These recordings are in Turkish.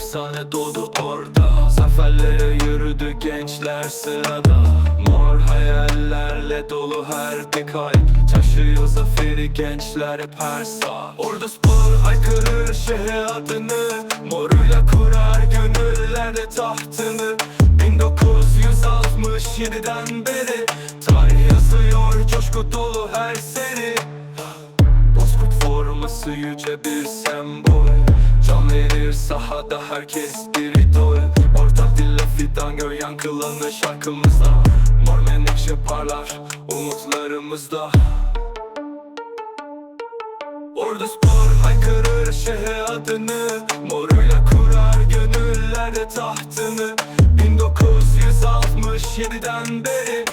efsane doğdu orada. Zaferlere yürüdü gençler sırada. Mor hayallerle dolu her bir kalp. Taşıyor zaferi gençler hep her sağ. Orada spor haykırır şehre adını. Moruyla kurar gönüllerde tahtını. 1967'den beri Tarih yazıyor coşku dolu her seri. Bozkurt forması yüce bir sembol Can verir sahada herkes bir idol Ortak dille fidan gör yankılanır şarkımızda. Mor menekşe parlar umutlarımızda. Orada spor haykırır şehre adını. Moruyla kurar gönüllerde tahtını. 1967'den beri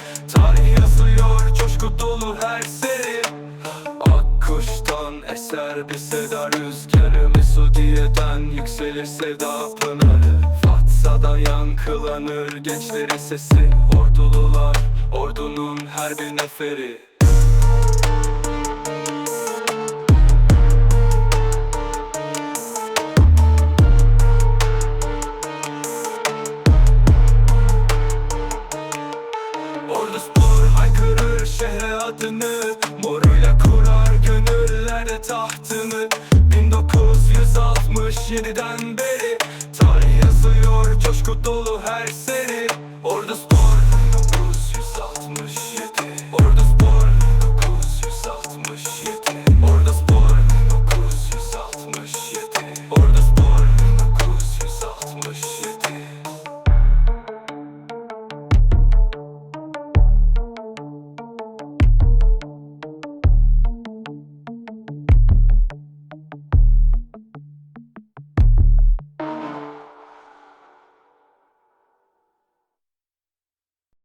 eser bir seda rüzgarı Mesudiye'den yükselir sevda pınarı. Fatsa'da yankılanır gençlerin sesi. Ordulular ordunun her bir neferi. Ordus bulur haykırır şehre adını aldı tahtını 1967'den beri Tarih yazıyor coşku dolu her seri Orada spor 1960